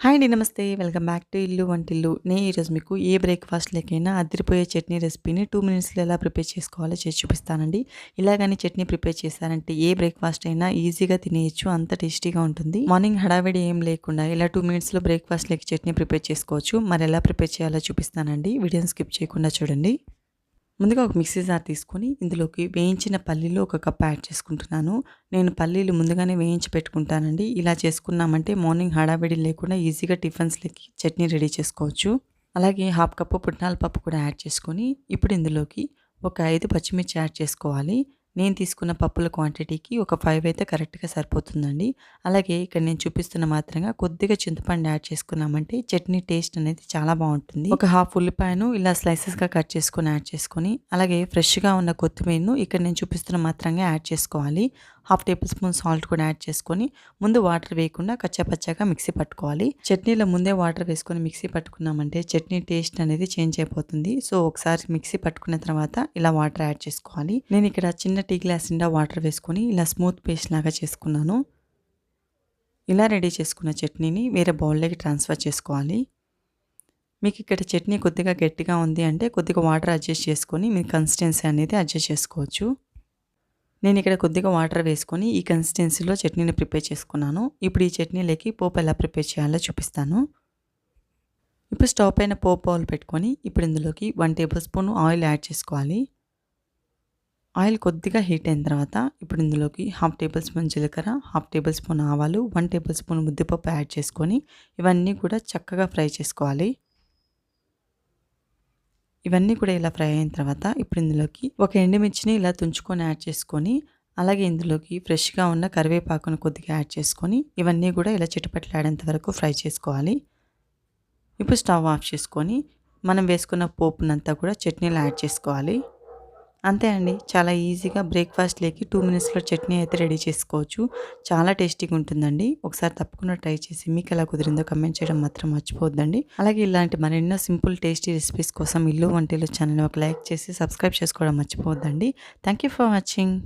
Hi అండి నమస్తే. Welcome back to ఇల్లు వంటిల్లు. నేను ఈరోజు మీకు ఏ బ్రేక్ఫాస్ట్ లేకైనా అదిరిపోయే చట్నీ రెసిపీని టూ మినిట్స్లో ఎలా ప్రిపేర్ చేసుకోవాలో చేసి చూపిస్తానండి. ఇలాగని చట్నీ ప్రిపేర్ చేశారంటే ఏ బ్రేక్ఫాస్ట్ అయినా ఈజీగా తినేయచ్చు అంత టేస్టీగా ఉంటుంది. మార్నింగ్ హడావిడి ఏం లేకుండా ఇలా టూ మినిట్స్లో బ్రేక్ఫాస్ట్ లేక చట్నీ ప్రిపేర్ చేసుకోవచ్చు. మరి ఎలా ప్రిపేర్ చేయాలో చూపిస్తానండి. వీడియోని స్కిప్ చేయకుండా చూడండి. ముందుగా ఒక మిక్సీ జార్ తీసుకొని ఇందులోకి వేయించిన పల్లీలు ఒక కప్ యాడ్ చేసుకుంటున్నాను. నేను పల్లీలు ముందుగానే వేయించి పెట్టుకుంటానండి. ఇలా చేసుకున్నామంటే మార్నింగ్ హడావిడి లేకుండా ఈజీగా టిఫిన్స్లకి చట్నీ రెడీ చేసుకోవచ్చు. అలాగే హాఫ్ కప్పు పుట్నాల పప్పు కూడా యాడ్ చేసుకొని ఇప్పుడు ఇందులోకి ఒక ఐదు పచ్చిమిర్చి యాడ్ చేసుకోవాలి. నేను తీసుకున్న పప్పుల క్వాంటిటీకి ఒక ఫైవ్ అయితే కరెక్ట్గా సరిపోతుందండి. అలాగే ఇక్కడ నేను చూపిస్తున్న మాత్రంగా కొద్దిగా చింతపండు యాడ్ చేసుకున్నామంటే చట్నీ టేస్ట్ అనేది చాలా బాగుంటుంది. ఒక హాఫ్ ఉల్లిపాయను ఇలా స్లైసెస్గా కట్ చేసుకొని యాడ్ చేసుకొని అలాగే ఫ్రెష్గా ఉన్న కొత్తిమీరను ఇక్కడ నేను చూపిస్తున్న మాత్రంగా యాడ్ చేసుకోవాలి. హాఫ్ టేబుల్ స్పూన్ సాల్ట్ కూడా యాడ్ చేసుకొని ముందు వాటర్ వేయకుండా కచ్చాపచ్చాగా మిక్సీ పట్టుకోవాలి. చట్నీలో ముందే వాటర్ వేసుకొని మిక్సీ పట్టుకున్నామంటే చట్నీ టేస్ట్ అనేది చేంజ్ అయిపోతుంది. సో ఒకసారి మిక్సీ పట్టుకున్న తర్వాత ఇలా వాటర్ యాడ్ చేసుకోవాలి. నేను ఇక్కడ చిన్న టీ గ్లాస్ నిండా వాటర్ వేసుకొని ఇలా స్మూత్ పేస్ట్ లాగా చేసుకున్నాను. ఇలా రెడీ చేసుకున్న చట్నీని వేరే బౌల్లోకి ట్రాన్స్ఫర్ చేసుకోవాలి. మీకు ఇక్కడ చట్నీ కొద్దిగా గట్టిగా ఉంది అంటే కొద్దిగా వాటర్ అడ్జస్ట్ చేసుకొని మీ కన్సిస్టెన్సీ అనేది అడ్జస్ట్ చేసుకోవచ్చు. నేను ఇక్కడ కొద్దిగా వాటర్ వేసుకొని ఈ కన్సిస్టెన్సీలో చట్నీని ప్రిపేర్ చేసుకున్నాను. ఇప్పుడు ఈ చట్నీలోకి పోపు ఎలా ప్రిపేర్ చేయాలో చూపిస్తాను. ఇప్పుడు స్టవ్ పైన పోపు ఆయిల్ పెట్టుకొని ఇప్పుడు ఇందులోకి one tablespoon oil add చేసుకోవాలి. ఆయిల్ కొద్దిగా హీట్ అయిన తర్వాత ఇప్పుడు ఇందులోకి హాఫ్ టేబుల్ స్పూన్ జీలకర్ర హాఫ్ టేబుల్ స్పూన్ ఆవాలు వన్ టేబుల్ స్పూన్ ముద్దిపప్పు యాడ్ చేసుకొని ఇవన్నీ కూడా చక్కగా ఫ్రై చేసుకోవాలి. ఇవన్నీ కూడా ఇలా ఫ్రై అయిన తర్వాత ఇప్పుడు ఇందులోకి ఒక ఎండుమిర్చిని ఇలా తుంచుకొని యాడ్ చేసుకొని అలాగే ఇందులోకి ఫ్రెష్గా ఉన్న కరివేపాకును కొద్దిగా యాడ్ చేసుకొని ఇవన్నీ కూడా ఇలా చిటపట్లాడేంత వరకు ఫ్రై చేసుకోవాలి. ఇప్పుడు స్టవ్ ఆఫ్ చేసుకొని మనం వేసుకున్న పోపునంతా కూడా చట్నీలో యాడ్ చేసుకోవాలి. అంతే అండి. చాలా ఈజీగా బ్రేక్ఫాస్ట్ లేకి టూ మినిట్స్లో చట్నీ అయితే రెడీ చేసుకోవచ్చు. చాలా టేస్టీగా ఉంటుందండి. ఒకసారి తప్పకుండా ట్రై చేసి మీకు ఎలా కుదిరిందో కమెంట్ చేయడం మాత్రం మర్చిపోద్దండి అలాగే ఇలాంటి మరెన్నో సింపుల్ టేస్టీ రెసిపీస్ కోసం ఇల్లు వంటలు ఛానల్ ఒక లైక్ చేసి సబ్స్క్రైబ్ చేసుకోవడం మర్చిపోద్దండి థ్యాంక్ యూ ఫర్ వాచింగ్.